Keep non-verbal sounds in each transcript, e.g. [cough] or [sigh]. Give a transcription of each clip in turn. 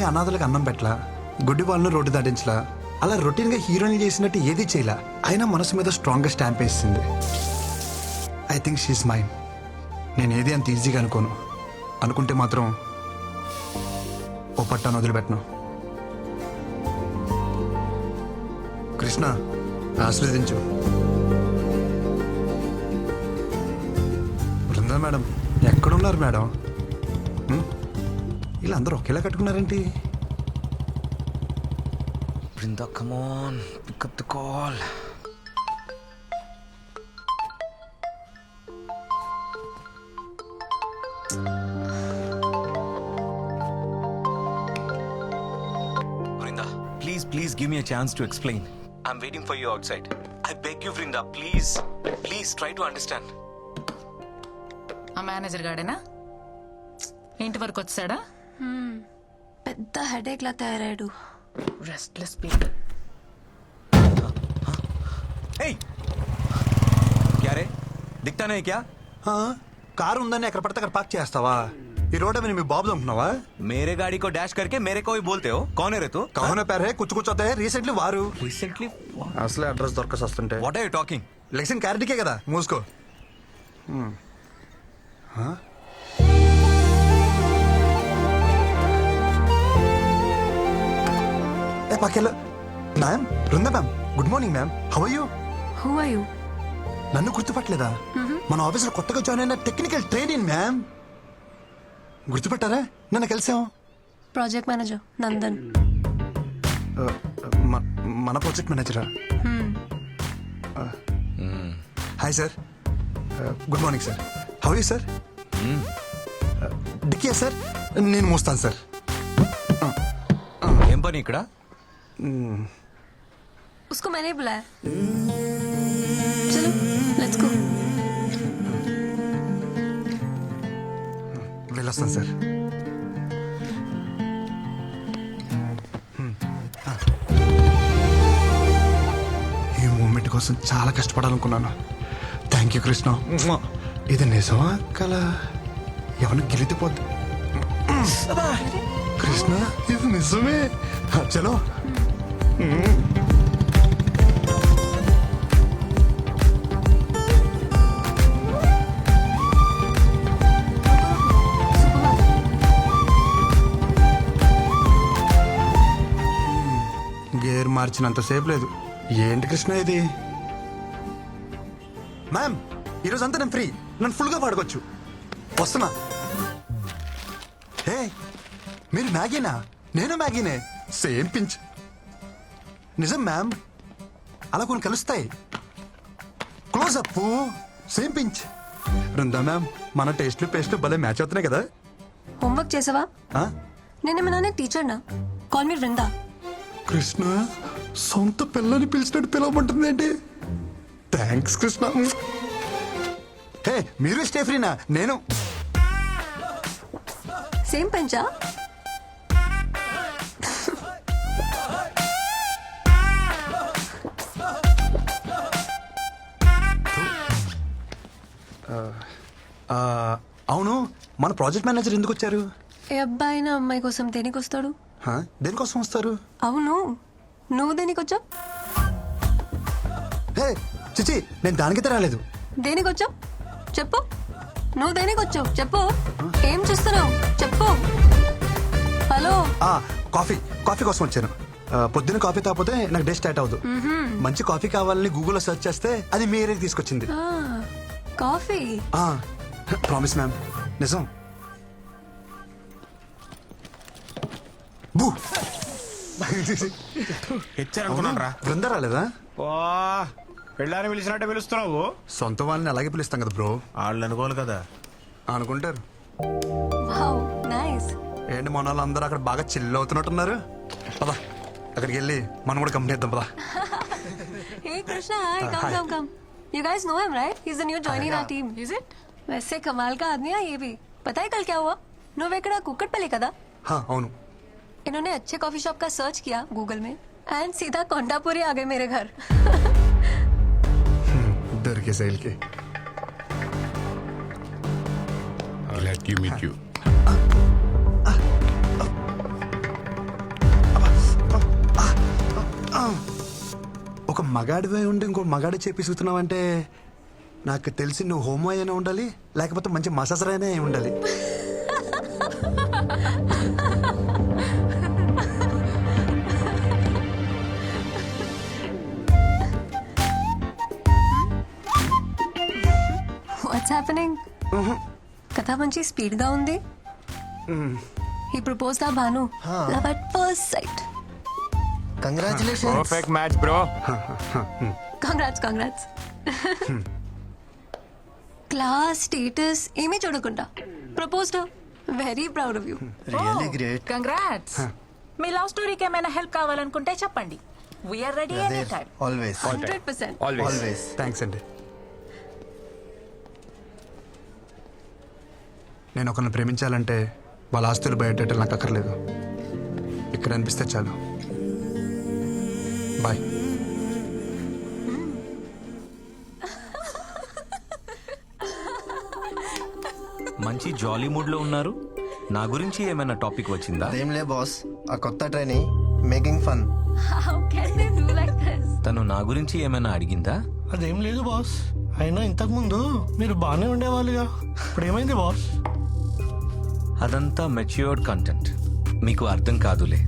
అమ్మాయి అనాథులకు అన్నం పెట్టలా? గుడ్డి వాళ్ళను రోడ్డు దాటించలా? అలా రొటీన్గా హీరోయిన్ చేసినట్టు ఏది చేయలా? అయినా మనసు మీద స్ట్రాంగ్గా స్టాంప్ వేసింది. ఐ థింక్ షీస్ మైండ్ నేను ఏది అంత ఈజీగా అనుకోను. అనుకుంటే మాత్రం ఓ పట్టాను వదిలిపెట్టను. కృష్ణ ఆశీర్వదించు. బృందా మేడం ఎక్కడున్నారు మేడం? వీళ్ళందరూ ఒకేలా కట్టుకున్నారేంటి on. Pick up the call. Brinda, please, please give me a chance to explain. I'm waiting for you outside. I beg you, Brinda, please. Please try to understand. ఆ మేనేజర్ గాడేనా ఇంటి వరకు వచ్చాడా పెద్ద హెడేక్ లా తయారాడు రెస్ట్లెస్ పీపుల్ Hey! क्या रे दिखता नहीं क्या ఆ, కారు ఉందని ఎక్కడ పడితే అక్కడ పార్క్ చేస్తావా ఈ రోడ్ మీద మీ బాబు అనుకున్నావా मेरे गाड़ी को डैश करके मेरे को ही बोलते हो कौन है रे तू కహోన పేరే కుచ్చు కూర్చోతే రీసెంట్లీ వారు रिसेंटली అసలే అడ్రస్ దొరకసి వస్తుంటే व्हाट आर यू टॉकिंग లెక్షన్ క్యారెట్కే కదా మూసుకో పక్కెళ్ళు ma'am Brinda ma'am good morning ma'am. How you who are you నన్ను గుర్తుపట్టలేదా? మన ఆఫీసులో కొత్తగా జాయిన్ అయిన టెక్నికల్ ట్రైనింగ్ మ్యామ్. గుర్తుపట్టారా? నన్ను కలిసాం ప్రాజెక్ట్ మేనేజర్ నందన్. మన project మేనేజరా hi sir good morning sir how you sir డిక్కియా sir నేను మోస్తాను సార్ ఏం పని ఇక్కడ? उसको मैंने बुलाया चलो लेट्स गो వెళ్ళొస్తాను సార్ ఈ మూమెంట్ కోసం చాలా కష్టపడాలనుకున్నాను థ్యాంక్ యూ కృష్ణ ఇది నిజమా కల ఎవరిని గెలితిపోద్ది కృష్ణ ఇది నిజమే హ, చలో గేర్ మార్చినంతసేపు లేదు. ఏంటి కృష్ణ ఇది? మ్యామ్ ఈరోజు అంతా నేను ఫ్రీ. నన్ను ఫుల్గా పాడుకోవచ్చు వస్తున్నా. హే మీరు మ్యాగీనా? నేను మ్యాగీనే? Same pinch. నిజం మ్యామ్ అలా కొన్ని కలుస్తాయి. Close up same pinch Brinda ma'am మన టేస్ట్ పేస్ట్ భలే మ్యాచ్ అవుతున్నాయి కదా. హోంవర్క్ చేసావా? ఆ? టీచర్ నా. కాల్ మీ బృందా కృష్ణ సొంత పిల్లని పిలిచినట్టు పిలవమంటుంది ఏంటి? థ్యాంక్స్ కృష్ణ. హే మీరు స్టేఫ్రీనా నేను సేమ్ పెంచా మన ప్రాజెక్ట్ మేనేజర్ ఎందుకు వచ్చారు? ఏ అబ్బాయి నా అమ్మాయి కోసం దేనికి వస్తాడు హా? దేనికోసం వస్తారు? అవును. నువ్వు దేనికి వచ్చావు హే చిచి నేను దానికైతే రాలేదు. దేనికి వచ్చావు చెప్పు. నువ్వు దేనికి వచ్చావు చెప్పు. ఏం చూస్తున్నావు? చెప్పు. హలో. ఆ, కాఫీ కాఫీ కోసం వచ్చాను. ఆ, పొద్దున్న కాఫీ తాగిపోతే నాకు డే స్టార్ట్ అవ్వదు. మంచి కాఫీ కావాలని గూగుల్లో సెర్చ్ చేస్తే అది మీ ఏరియాకి తీసుకొచ్చింది. ఆ, కాఫీ. [clears throat] Promise ma'am. నిజం. బూ హెచ్చారనుకున్నాను రా బృంద రాలేదా పెళ్ళాన్ని పిలిచినట్టే పిలుస్తున్నావు సొంత వాళ్ళని అలాగే పిలుస్తాం కదా బ్రో వాళ్ళు అనుకోవాలి కదా అనుకుంటారు వావ్ నైస్ ఏంటి మన వాళ్ళందరూ అక్కడ బాగా చిల్ అవుతున్నట్టున్నారు పదా అక్కడికి వెళ్ళి మనం కూడా కంపెనీ ఇద్దాం పదా Hey Krishna, hi, come, hi. come, come. You guys know him, right? He's the new joining our team. Is it वैसे कमाल का आदमी है ये भी पता है कल क्या हुआ నువ్వెక్కడ కుక్కట్పల్లి కదా హా, అవును इन्होंने अच्छे कॉफी शॉप का सर्च किया गूगल में एंड सीधा कोंडापुरी आ गए मेरे घर। [laughs] डर के सेल के। लेट यू मीट यू ఒక మగాడివే ఉండి ఇంకో మగాడి చెప్పి చూస్తున్నావంటే నాకు తెలిసి నువ్వు హోమో అయినా ఉండాలి లేకపోతే మంచి మససరైనా ఉండాలి. [laughs] హ్యాపెనింగ్ కథ మంచి స్పీడ్గా ఉంది ఈ propose the Bhanu. Love at first sight congratulation perfect match bro congrats congrats class status ఏమీ చూడకుండా proposed very proud of you really great congrats me love స్టోరీకి ఏమైనా హెల్ప్ కావాలనుకుంటే చెప్పండి. We're ready any time always hundred percent always thanks అండి నేను ఒకరిని ప్రేమించాలంటే వాళ్ళ ఆస్తులు బయటెట్టాలి నాకు అక్కర్లేదు. ఇక్కడ అనిపిస్తే చాలు. బాయ్. మంచి జాలీ మూడ్లో ఉన్నారు. నా గురించి ఏమైనా టాపిక్ వచ్చిందా? అదేం లే బాస్. ఆ కొత్త training making fun. How can they do like this తను నా గురించి ఏమైనా అడిగిందా? అదేం లేదు బాస్. అయినా ఇంతకు ముందు మీరు బాగానే ఉండేవాళ్ళుగా. ఇప్పుడు ఏమైంది బాస్? అదంతా మెచ్యూర్డ్ కంటెంట్ మీకు అర్థం కాదులే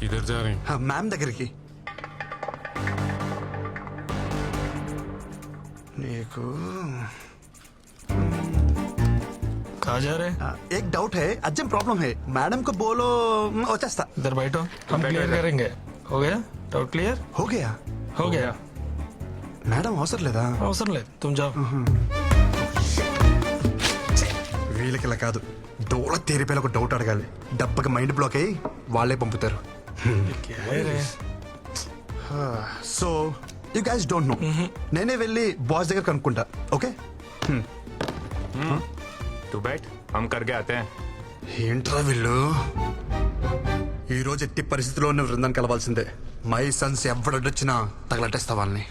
किधर जा रहे हैं మ్యామ్ దగ్గరికి నీకు कहा जा रहे ఆ, ఏక్ డౌట్ హే అర్జెంట్ ప్రాబ్లం హే మేడం को बोलो మ్, వచ్చేస్తా इधर बैठो हम क्लियर करेंगे हो गया डाउट क्लियर हो गया हो गया మేడం అవసరం లేదా? అవసరం లేదు. తుమ్ జావ్. వీళ్ళకి ఇలా కాదు. డోళ తీరిపోయి ఒక డౌట్ అడగాలి. డబ్బకి మైండ్ బ్లాక్ అయ్యి వాళ్ళే పంపుతారు. So you guys don't know. నేనే వెళ్ళి బాస్ దగ్గర కనుక్కుంటా ఓకే? టూ బ్యాట్ హమ్ కర్గే అతే ఏంట్రా వీళ్ళు? ఈరోజు ఎట్టి పరిస్థితిలో ఉన్న బృందం కలవాల్సిందే. మై సన్స్ ఎవడొచ్చినా తగలటేస్తా వాళ్ళని.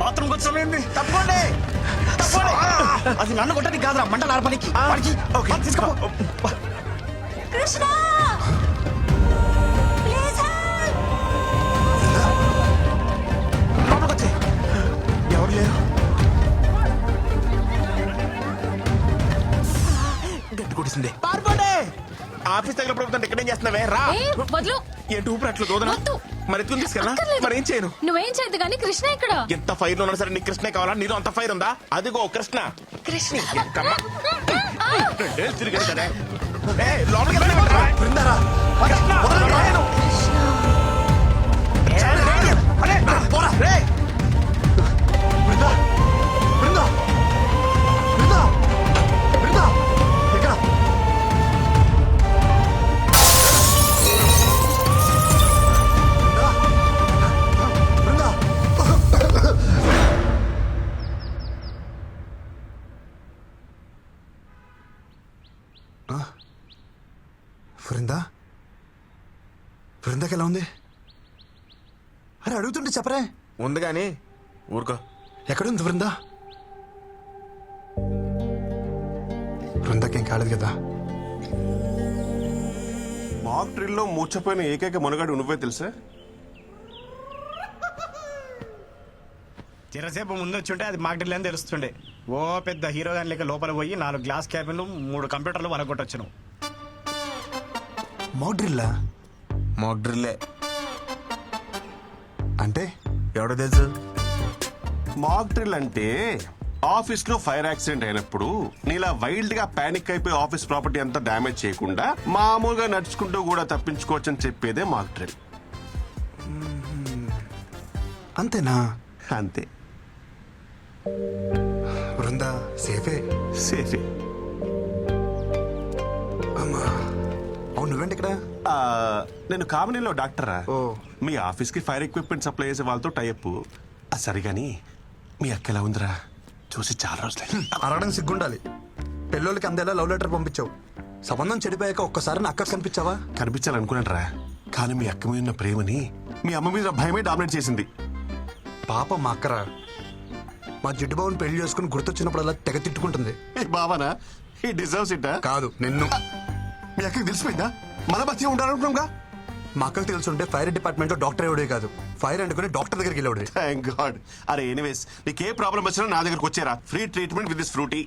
బాత్రూమ్ వచ్చామండి తప్పండి అది నన్ను కొట్టని కాదురా మంటలు ఆర్పనికి ఓకే. తీసుకో కృష్ణ! ప్లీజ్ ఎవరు లేరు? గట్టి పారిపోండి! ఆఫీస్ దగ్గర ప్రభుత్వం ఇక్కడ ఏం చేస్తున్నావే? రా. వదులు. ఏంటి ఊపిరి అట్లు దోదన? వద్దు. మరి ఎత్తుకుని తీసుకెళ్ళా అక్కర్లేదు. మరి ఏం చేయను? నువ్వేం చేయదు కానీ కృష్ణ ఇక్కడ. ఎంత ఫైర్ ఉన్నా సరే నీకు కృష్ణ కావాలా? నీలో అంత ఫైర్ ఉందా? అదిగో కృష్ణ. కృష్ణ. ఎంతమ్మ. రెండేళ్ళు తిరిగాడు కదా ఏయ్, లోపలికి వెళ్ళమంటావా? కృష్ణ, రాయను. అరే, పోరా, రేయ్. బృందా బృందాకి ఎలా ఉంది? అరే అడుగుతుంటే చెప్పరే? ఉంది కానీ ఊరుకో. ఎక్కడుంది బృందా బృందాకేం కాలేదు కదా? మాక్ డ్రిల్లో మూర్చపోయిన ఏకైక మనుగాడు నువ్వే తెలుసా? చిరసేపు ముందు వచ్చి ఉంటే అది మాకు అని తెలుస్తుండే. ఓ పెద్ద హీరో గాని లేక లోపల పోయి నాలుగు గ్లాస్ క్యాబిన్లు మూడు కంప్యూటర్లు మోడ్రిల్లా? మాక్ డ్రిల్లే అంటే? ఎవడో తెలుసు? మాక్ డ్రిల్ అంటే ఆఫీస్లో ఫైర్ యాక్సిడెంట్ అయినప్పుడు నీలా వైల్డ్గా పానిక్ అయిపోయి ఆఫీస్ ప్రాపర్టీ అంతా డ్యామేజ్ చేయకుండా మామూలుగా నడుచుకుంటూ కూడా తప్పించుకోవచ్చు అని చెప్పేదే మాక్ డ్రిల్ అంతేనా? అంతే. బృందా సేఫే? సేఫే. అవును నువ్వేంటి ఇక్కడ ఆ, నేను కామినీలో డాక్టరా ఓ. మీ ఆఫీస్కి ఫైర్ ఎక్విప్మెంట్ సప్లై చేసే వాళ్ళతో టైప్ సరే గాని మీ అక్క ఎలా ఉందిరా? చూసి చాలా రోజులే అరగడం సిగ్గుండాలి. పెళ్ళోళ్ళకి అందేలా లవ్ లెటర్ పంపించావు. సంబంధం చెడిపోయాక ఒక్కసారి నా అక్క కనిపించావా? కనిపించాలనుకున్నాను రా కానీ మీ అక్క మీద ఉన్న ప్రేమని మీ అమ్మ మీద భయమే డామినేట్ చేసింది. పాప మా అక్కరా. మా జిడ్డు బాబుని పెళ్ళి చేసుకుని గుర్తొచ్చినప్పుడల్లా తెగ తిట్టుకుంటుంది. ఏ బావనా? ఈ డిజర్వ్స్ ఇట్ కాదు నిన్ను. మీ అక్కకి తెలిసిపోయిందా? మన బస్తీ ఉండాలనుకున్నాగా మా అక్కకు తెలుసుంటే ఫైర్ డిపార్ట్మెంట్లో డాక్టర్ ఎవడే కాదు. ఫైర్ అంటుకుని డాక్టర్ దగ్గరికి వెళ్ళాడు థ్యాంక్ గాడ్ అరే ఎనీవేస్ నీకు ఏ ప్రాబ్లం వచ్చినా నా దగ్గరకు వచ్చారా. Free treatment with this Frooti